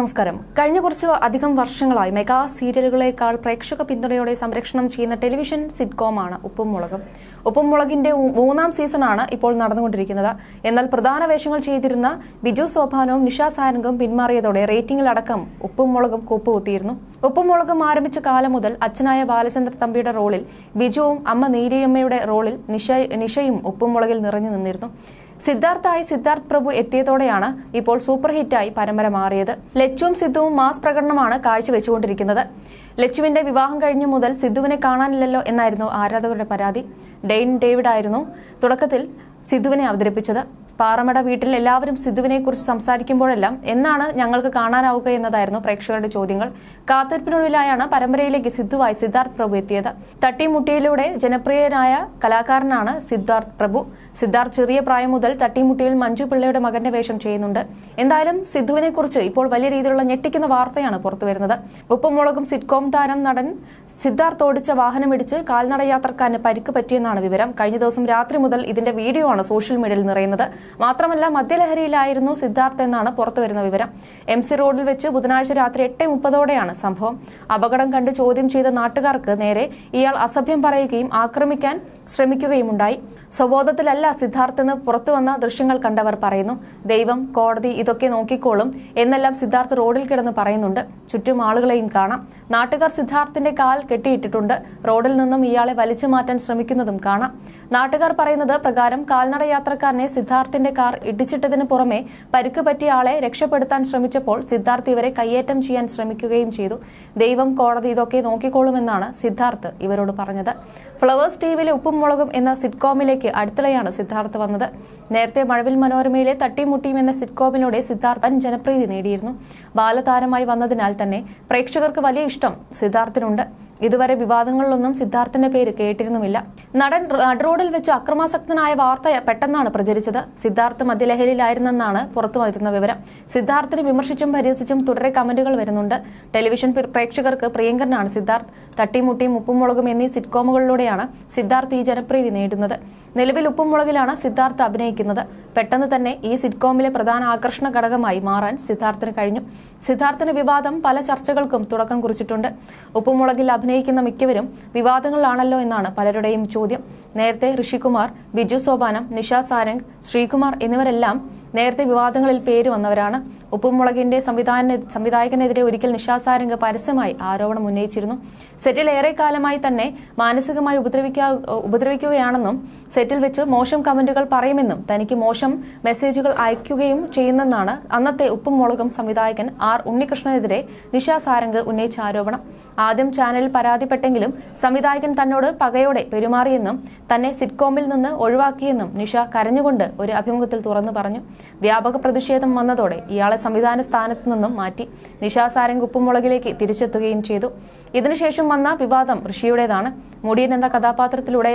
നമസ്കാരം. കഴിഞ്ഞ കുറച്ച് അധികം വർഷങ്ങളായി മെഗാ സീരിയലുകളേക്കാൾ പ്രേക്ഷക പിന്തുണയോടെ സംരക്ഷണം ചെയ്യുന്ന ടെലിവിഷൻ സിറ്റ്കോമാണ് ഉപ്പും മുളകും ഉപ്പും മുളകിന്റെ മൂന്നാം സീസണാണ് ഇപ്പോൾ നടന്നുകൊണ്ടിരിക്കുന്നത്. എന്നാൽ പ്രധാന വേഷങ്ങൾ ചെയ്തിരുന്ന ബിജു സോഭാനവും നിഷ സാരംഗും പിന്മാറിയതോടെ റേറ്റിംഗിലടക്കം ഉപ്പും മുളകും കൂപ്പുകുത്തിയിരുന്നു. ഉപ്പും മുളകും ആരംഭിച്ച കാലം മുതൽ അച്ഛനായ ബാലചന്ദ്ര തമ്പിയുടെ റോളിൽ ബിജുവും അമ്മ നീലിയമ്മയുടെ റോളിൽ നിഷ നിഷയും ഉപ്പും മുളകിൽ നിറഞ്ഞു നിന്നിരുന്നു. സിദ്ധാർത്ഥായി സിദ്ധാർത്ഥ് പ്രഭു എത്തിയതോടെയാണ് ഇപ്പോൾ സൂപ്പർ ഹിറ്റായി പരമ്പര മാറിയത്. ലച്ചുവും സിദ്ധുവും മാസ് പ്രകടനമാണ് കാഴ്ചവെച്ചുകൊണ്ടിരിക്കുന്നത്. ലച്ചുവിന്റെ വിവാഹം കഴിഞ്ഞു മുതൽ സിദ്ധുവിനെ കാണാനില്ലല്ലോ എന്നായിരുന്നു ആരാധകരുടെ പരാതി. ഡെയിൻ ഡേവിഡ് ആയിരുന്നു തുടക്കത്തിൽ സിദ്ധുവിനെ അവതരിപ്പിച്ചത്. പാറമട വീട്ടിൽ എല്ലാവരും സിദ്ധുവിനെ കുറിച്ച് സംസാരിക്കുമ്പോഴെല്ലാം എന്നാണ് ഞങ്ങൾക്ക് കാണാനാവുക എന്നതായിരുന്നു പ്രേക്ഷകരുടെ ചോദ്യങ്ങൾ. കാത്തിരിപ്പിനൊടുവിലായാണ് പരമ്പരയിലേക്ക് സിദ്ധുവായി സിദ്ധാർത്ഥ് പ്രഭു എത്തിയത്. തട്ടിമുട്ടിയിലൂടെ ജനപ്രിയനായ കലാകാരനാണ് സിദ്ധാർത്ഥ് പ്രഭു. സിദ്ധാർത്ഥ് ചെറിയ പ്രായം മുതൽ തട്ടിമുട്ടിയിൽ മഞ്ജു പിള്ളയുടെ മകന്റെ വേഷം ചെയ്യുന്നുണ്ട്. എന്തായാലും സിദ്ധുവിനെ കുറിച്ച് ഇപ്പോൾ വലിയ രീതിയിലുള്ള ഞെട്ടിക്കുന്ന വാർത്തയാണ് പുറത്തുവരുന്നത്. ഉപ്പുമുളകും സിറ്റ്കോം താരം നടൻ സിദ്ധാർത്ഥ് ഓടിച്ച വാഹനമിടിച്ച് കാൽനട യാത്രക്കാരന് പരിക്ക് പറ്റിയെന്നാണ് വിവരം. കഴിഞ്ഞ ദിവസം രാത്രി മുതൽ ഇതിന്റെ വീഡിയോ ആണ് സോഷ്യൽ മീഡിയയിൽ നിറയുന്നത്. മാത്രമല്ല മദ്യലഹരിയിലായിരുന്നു സിദ്ധാർത്ഥ് എന്നാണ് പുറത്തുവരുന്ന വിവരം. എം സി റോഡിൽ വെച്ച് ബുധനാഴ്ച രാത്രി എട്ട് മുപ്പതോടെയാണ് സംഭവം. അപകടം കണ്ട് ചോദ്യം ചെയ്ത നാട്ടുകാർക്ക് നേരെ ഇയാൾ അസഭ്യം പറയുകയും ആക്രമിക്കാൻ ശ്രമിക്കുകയുമുണ്ടായി. സ്വബോധത്തിലല്ല സിദ്ധാർത്ഥ് എന്ന് പുറത്തുവന്ന ദൃശ്യങ്ങൾ കണ്ടവർ പറയുന്നു. ദൈവം കോടതി ഇതൊക്കെ നോക്കിക്കോളും എന്നെല്ലാം സിദ്ധാർത്ഥ് റോഡിൽ കിടന്ന് പറയുന്നുണ്ട്. ചുറ്റും ആളുകളെയും കാണാം. നാട്ടുകാർ സിദ്ധാർത്ഥിന്റെ കാൽ കെട്ടിയിട്ടിട്ടുണ്ട്. റോഡിൽ നിന്നും ഇയാളെ വലിച്ചു മാറ്റാൻ ശ്രമിക്കുന്നതും കാണാം. നാട്ടുകാർ പറയുന്നത് പ്രകാരം കാൽനട യാത്രക്കാരനെ സിദ്ധാർത്ഥിന്റെ കാർ ഇടിച്ചിട്ടതിന് പുറമെ പരിക്ക് പറ്റിയ ആളെ രക്ഷപ്പെടുത്താൻ ശ്രമിച്ചപ്പോൾ സിദ്ധാർത്ഥ് ഇവരെ കയ്യേറ്റം ചെയ്യാൻ ശ്രമിക്കുകയും ചെയ്തു. ദൈവം കോടതി ഇതൊക്കെ നോക്കിക്കോളുമെന്നാണ് സിദ്ധാർത്ഥ് ഇവരോട് പറഞ്ഞത്. ഫ്ലവേഴ്സ് ടിവിയിലെ ഉപ്പും മുളകും എന്ന സിറ്റ്കോമിലേക്ക് അടുത്തിടെയാണ് സിദ്ധാർത്ഥ് വന്നത്. നേരത്തെ മഴവിൽ മനോരമയിലെ തട്ടിമുട്ടിയും എന്ന സിറ്റ്കോമിലൂടെ സിദ്ധാർത്ഥൻ ജനപ്രീതി നേടിയിരുന്നു. ബാലതാരമായി വന്നതിനാൽ തന്നെ പ്രേക്ഷകർക്ക് വലിയ ഇഷ്ടം സിദ്ധാർത്ഥിനുണ്ട്. ഇതുവരെ വിവാദങ്ങളിലൊന്നും സിദ്ധാർത്ഥിന്റെ പേര് കേട്ടിരുന്നുമില്ല. നടൻ റോഡിൽ വെച്ച് അക്രമാസക്തനായ വാർത്ത പെട്ടെന്നാണ് പ്രചരിച്ചത്. സിദ്ധാർത്ഥ് മദ്യലഹരിയിലായിരുന്നെന്നാണ് പുറത്തു വരുന്ന വിവരം. സിദ്ധാർത്ഥിനെ വിമർശിച്ചും പരിഹസിച്ചും തുടരെ കമന്റുകൾ വരുന്നുണ്ട്. ടെലിവിഷൻ പ്രേക്ഷകർക്ക് പ്രിയങ്കരനാണ് സിദ്ധാർത്ഥ്. തട്ടിമുട്ടിയും ഉപ്പുമുളകും എന്നീ സിറ്റ്കോമുകളിലൂടെയാണ് സിദ്ധാർത്ഥ് ഈ ജനപ്രീതി നേടുന്നത്. നിലവിൽ ഉപ്പും മുളകിലാണ് സിദ്ധാർത്ഥ് അഭിനയിക്കുന്നത്. പെട്ടെന്ന് തന്നെ ഈ സിറ്റ്കോമിലെ പ്രധാന ആകർഷണ ഘടകമായി മാറാൻ സിദ്ധാർത്ഥിന് കഴിഞ്ഞു. സിദ്ധാർത്ഥിന്റെ വിവാദം പല ചർച്ചകൾക്കും തുടക്കം കുറിച്ചിട്ടുണ്ട്. ഉപ്പുമുളകിൽ അഭിനയിക്കുന്ന മിക്കവരും വിവാദങ്ങളിലാണല്ലോ എന്നാണ് പലരുടെയും ചോദ്യം. നേരത്തെ ഋഷികുമാർ ബിജു സോപാനം നിഷ സാരംഗ് ശ്രീകുമാർ എന്നിവരെല്ലാം നേരത്തെ വിവാദങ്ങളിൽ പേര് വന്നവരാണ്. ഉപ്പുമുളകിന്റെ സംവിധാന സംവിധായകനെതിരെ ഒരിക്കൽ നിഷാസാരംഗ് പരസ്യമായി ആരോപണം ഉന്നയിച്ചിരുന്നു. സെറ്റിൽ ഏറെക്കാലമായി തന്നെ മാനസികമായി ഉപദ്രവിക്കാ ഉപദ്രവിക്കുകയാണെന്നും സെറ്റിൽ വെച്ച് മോശം കമന്റുകൾ പറയുമെന്നും തനിക്ക് മോശം മെസ്സേജുകൾ അയക്കുകയും ചെയ്യുന്നെന്നാണ് അന്നത്തെ ഉപ്പുമുളകും സംവിധായകൻ ആർ ഉണ്ണികൃഷ്ണനെതിരെ നിഷാസാരംഗ് ഉന്നയിച്ച ആരോപണം. ആദ്യം ചാനലിൽ പരാതിപ്പെട്ടെങ്കിലും സംവിധായകൻ തന്നോട് പകയോടെ പെരുമാറിയെന്നും തന്നെ സിറ്റ്കോമിൽ നിന്ന് ഒഴിവാക്കിയെന്നും നിഷ കരഞ്ഞുകൊണ്ട് ഒരു അഭിമുഖത്തിൽ തുറന്നു പറഞ്ഞു. വ്യാപക പ്രതിഷേധം വന്നതോടെ ഇയാളെ സംവിധാന സ്ഥാനത്ത് നിന്നും മാറ്റി നിഷ സാരംഗ് ഉപ്പുമുളകിലേക്ക് തിരിച്ചെത്തുകയും ചെയ്തു. ഇതിനുശേഷം വന്ന വിവാദം ഋഷിയുടേതാണ്. മുടിയൻ എന്ന കഥാപാത്രത്തിലൂടെ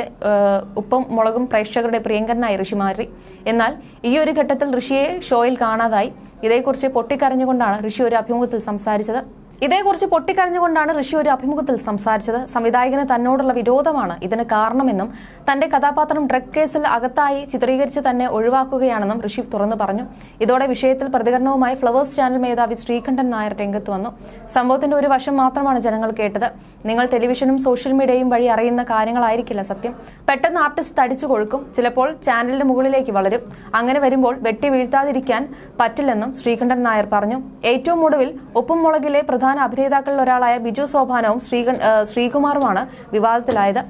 ഉപ്പും മുളകും പ്രേക്ഷകരുടെ പ്രിയങ്കരനായി ഋഷി മാറി. എന്നാൽ ഈ ഒരു ഘട്ടത്തിൽ ഋഷിയെ ഷോയിൽ കാണാതായി. ഇതേക്കുറിച്ച് പൊട്ടിക്കരഞ്ഞുകൊണ്ടാണ് ഋഷി ഒരു അഭിമുഖത്തിൽ സംസാരിച്ചത്. ഇതേക്കുറിച്ച് പൊട്ടിക്കരഞ്ഞുകൊണ്ടാണ് ഋഷി ഒരു അഭിമുഖത്തിൽ സംസാരിച്ചത്. സംവിധായകന് തന്നോടുള്ള വിരോധമാണ് ഇതിന് കാരണമെന്നും തന്റെ കഥാപാത്രം ഡ്രഗ് കേസിൽ അകത്തായി ചിത്രീകരിച്ച് തന്നെ ഒഴിവാക്കുകയാണെന്നും ഋഷി തുറന്നു പറഞ്ഞു. ഇതോടെ വിഷയത്തിൽ പ്രതികരണവുമായി ഫ്ലവേഴ്സ് ചാനൽ മേധാവി ശ്രീകണ്ഠൻ നായർ രംഗത്ത് വന്നു. സംഭവത്തിന്റെ ഒരു വശം മാത്രമാണ് ജനങ്ങൾ കേട്ടത്. നിങ്ങൾ ടെലിവിഷനും സോഷ്യൽ മീഡിയയും വഴി അറിയുന്ന കാര്യങ്ങളായിരിക്കില്ല സത്യം. പെട്ടെന്ന് ആർട്ടിസ്റ്റ് തടിച്ചു കൊഴുക്കും. ചിലപ്പോൾ ചാനലിന് മുകളിലേക്ക് വളരും. അങ്ങനെ വരുമ്പോൾ വെട്ടി വീഴ്ത്താതിരിക്കാൻ പറ്റില്ലെന്നും ശ്രീകണ്ഠൻ നായർ പറഞ്ഞു. ഏറ്റവും ഒടുവിൽ ഉപ്പും മുളകിലെ പ്രധാന അഭിനേതാക്കളിൽ ഒരാളായ ബിജു സോഭാനവും ശ്രീകൺ ശ്രീകുമാറുമാണ് വിവാദത്തിലായത്.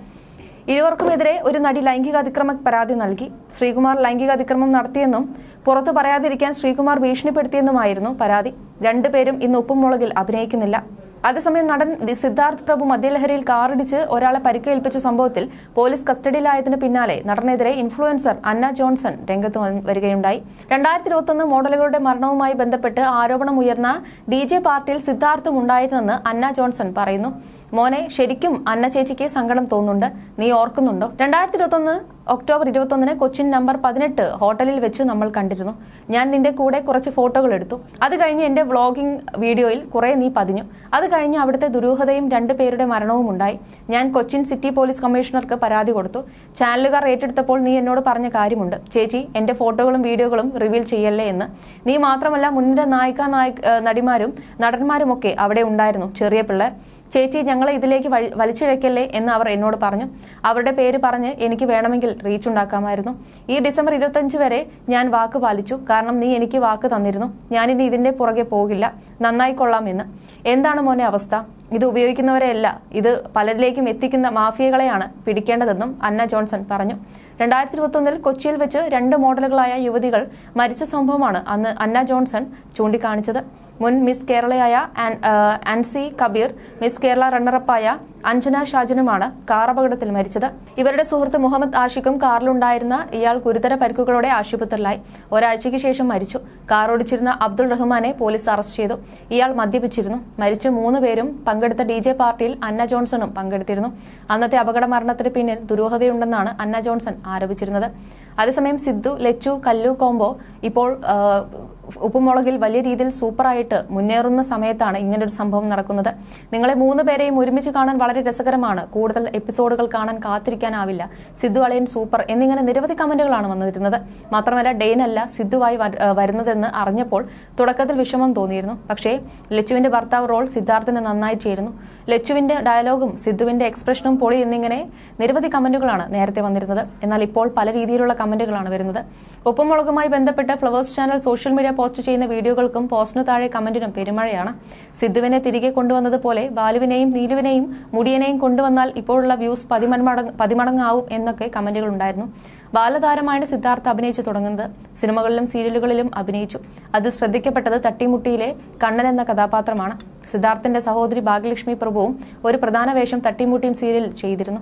ഇരുവർക്കുമെതിരെ ഒരു നടി ലൈംഗിക അതിക്രമ പരാതി നൽകി. ശ്രീകുമാർ ലൈംഗിക അതിക്രമം നടത്തിയെന്നും പുറത്തു പറയാതിരിക്കാൻ ശ്രീകുമാർ ഭീഷണിപ്പെടുത്തിയെന്നുമായിരുന്നു പരാതി. രണ്ടുപേരും ഇന്ന് ഉപ്പുമുളകിൽ അഭിനയിക്കുന്നില്ല. അതേസമയം നടൻ സിദ്ധാർത്ഥ് പ്രഭു മദ്യലഹരിയിൽ കാറിടിച്ച് ഒരാളെ പരിക്കേൽപ്പിച്ച സംഭവത്തിൽ പോലീസ് കസ്റ്റഡിയിലായതിന് പിന്നാലെ നടനെതിരെ ഇൻഫ്ലുവൻസർ അന്ന ജോൺസൺ രംഗത്ത് വരികയുണ്ടായി. രണ്ടായിരത്തി ഇരുപത്തൊന്ന് മോഡലുകളുടെ മരണവുമായി ബന്ധപ്പെട്ട് ആരോപണം ഉയർന്ന ഡി ജെ പാർട്ടിയിൽ സിദ്ധാർത്ഥും ഉണ്ടായിരുന്നെന്ന് അന്ന ജോൺസൺ പറയുന്നു. മോനെ ശരിക്കും അന്ന ചേച്ചിക്ക് സങ്കടം തോന്നുന്നുണ്ട്. നീ ഓർക്കുന്നുണ്ടോ? രണ്ടായിരത്തി ഇരുപത്തൊന്ന് ഒക്ടോബർ ഇരുപത്തൊന്നിന് കൊച്ചിൻ നമ്പർ പതിനെട്ട് ഹോട്ടലിൽ വെച്ച് നമ്മൾ കണ്ടിരുന്നു. ഞാൻ നിന്റെ കൂടെ കുറച്ച് ഫോട്ടോകൾ എടുത്തു. അത് കഴിഞ്ഞ് എന്റെ വ്ളോഗിംഗ് വീഡിയോയിൽ കുറേ നീ പതിഞ്ഞു. അത് കഴിഞ്ഞ് അവിടുത്തെ ദുരൂഹതയും രണ്ടു പേരുടെ മരണവും ഉണ്ടായി. ഞാൻ കൊച്ചിൻ സിറ്റി പോലീസ് കമ്മീഷണർക്ക് പരാതി കൊടുത്തു. ചാനലുകാർ ഏറ്റെടുത്തപ്പോൾ നീ എന്നോട് പറഞ്ഞ കാര്യമുണ്ട്. ചേച്ചി എന്റെ ഫോട്ടോകളും വീഡിയോകളും റിവീൽ ചെയ്യല്ലേ എന്ന്. നീ മാത്രമല്ല മുൻനിര നായിക നായിക നടിമാരും നടന്മാരുമൊക്കെ അവിടെ ഉണ്ടായിരുന്നു ചെറിയ പിള്ളേർ. ചേച്ചി ഞങ്ങളെ ഇതിലേക്ക് വലിച്ചിഴക്കല്ലേ? എന്ന് അവർ എന്നോട് പറഞ്ഞു. അവരുടെ പേര് പറഞ്ഞ് എനിക്ക് വേണമെങ്കിൽ റീച്ച് ഉണ്ടാക്കാമായിരുന്നു. ഈ ഡിസംബർ ഇരുപത്തഞ്ച് വരെ ഞാൻ വാക്ക് പാലിച്ചു. കാരണം നീ എനിക്ക് വാക്ക് തന്നിരുന്നു. ഞാനിനി ഇതിന്റെ പുറകെ പോകില്ല. നന്നായി കൊള്ളാം എന്ന്. എന്താണ് മോനെ അവസ്ഥ? ഇത് ഉപയോഗിക്കുന്നവരെയല്ല. ഇത് പലരിലേക്കും എത്തിക്കുന്ന മാഫിയകളെയാണ് പിടിക്കേണ്ടതെന്നും അന്ന ജോൺസൺ പറഞ്ഞു. രണ്ടായിരത്തി ഇരുപത്തൊന്നിൽ കൊച്ചിയിൽ വെച്ച് രണ്ട് മോഡലുകളായ യുവതികൾ മരിച്ച സംഭവമാണ് അന്ന് അന്ന ജോൺസൺ ചൂണ്ടിക്കാണിച്ചത്. മുൻ മിസ് കേരളയായ ആൻ- ആൻസി കബീർ മിസ് കേരള റണ്ണറപ്പായ അഞ്ജന ഷാജനുമാണ് കാർ അപകടത്തിൽ മരിച്ചത്. ഇവരുടെ സുഹൃത്ത് മുഹമ്മദ് ആഷിഖും കാറിലുണ്ടായിരുന്ന ഇയാൾ ഗുരുതര പരിക്കുകളോടെ ആശുപത്രിയിലായി. ഒരാഴ്ചയ്ക്ക് ശേഷം മരിച്ചു. കാർ ഓടിച്ചിരുന്ന അബ്ദുൾ റഹ്മാനെ പോലീസ് അറസ്റ്റ് ചെയ്തു. ഇയാൾ മദ്യപിച്ചിരുന്നു. മരിച്ച മൂന്ന് പേരും പങ്കെടുത്ത ഡി ജെ പാർട്ടിയിൽ അന്ന ജോൺസണും പങ്കെടുത്തിരുന്നു. അന്നത്തെ അപകട മരണത്തിന് പിന്നിൽ ദുരൂഹതയുണ്ടെന്നാണ് അന്ന ജോൺസൺ ആരോപിച്ചിരുന്നത്. അതേസമയം സിദ്ധു ലച്ചു കല്ലു കോംബോ ഇപ്പോൾ ഉപ്പുമുളകിൽ വലിയ രീതിയിൽ സൂപ്പറായിട്ട് മുന്നേറുന്ന സമയത്താണ് ഇങ്ങനൊരു സംഭവം നടക്കുന്നത്. നിങ്ങളെ മൂന്ന് പേരെയും ഒരുമിച്ച് കാണാൻ വളരെ രസകരമാണ്. കൂടുതൽ എപ്പിസോഡുകൾ കാണാൻ കാത്തിരിക്കാനാവില്ല. സിദ്ധു അളയൻ സൂപ്പർ എന്നിങ്ങനെ നിരവധി കമന്റുകളാണ് വന്നിരുന്നത്. മാത്രമല്ല ഡെയിനല്ല സിദ്ധുവായി വരുന്നതെന്ന് അറിഞ്ഞപ്പോൾ തുടക്കത്തിൽ വിഷമം തോന്നിയിരുന്നു. പക്ഷേ ലച്ചുവിന്റെ ഭർത്താവ് റോൾ സിദ്ധാർത്ഥിന് നന്നായി ചേരുന്നു. ലച്ചുവിന്റെ ഡയലോഗും സിദ്ധുവിന്റെ എക്സ്പ്രഷനും പൊളി എന്നിങ്ങനെ നിരവധി കമന്റുകളാണ് നേരത്തെ വന്നിരുന്നത്. എന്നാൽ ഇപ്പോൾ പല രീതിയിലുള്ള കമന്റുകളാണ് വരുന്നത്. ഉപ്പുമുളകുമായി ബന്ധപ്പെട്ട് Flowers channel social media post ചെയ്യുന്ന വീഡിയോകൾക്കും പോസ്റ്റിന് താഴെ കമന്റിനും പെരുമഴയാണ്. സിദ്ധുവിനെ തിരികെ കൊണ്ടുവന്നതുപോലെ ബാലുവിനെയും നീലുവിനെയും മുടിയനെയും കൊണ്ടുവന്നാൽ ഇപ്പോഴുള്ള വ്യൂസ് പതിമടങ്ങ് പതിമടങ്ങാവും എന്നൊക്കെ കമന്റുകൾ ഉണ്ടായിരുന്നു ബാലതാരമായാണ് സിദ്ധാർത്ഥ അഭിനയിച്ചു തുടങ്ങുന്നത്. സിനിമകളിലും സീരിയലുകളിലും അഭിനയിച്ചു. അതിൽ ശ്രദ്ധിക്കപ്പെട്ടത് തട്ടിമുട്ടിയിലെ കണ്ണൻ എന്ന കഥാപാത്രമാണ്. സിദ്ധാർത്ഥിന്റെ സഹോദരി ഭാഗ്യലക്ഷ്മി പ്രഭുവും ഒരു പ്രധാന വേഷം തട്ടിമുട്ടിയും സീരിയൽ ചെയ്തിരുന്നു.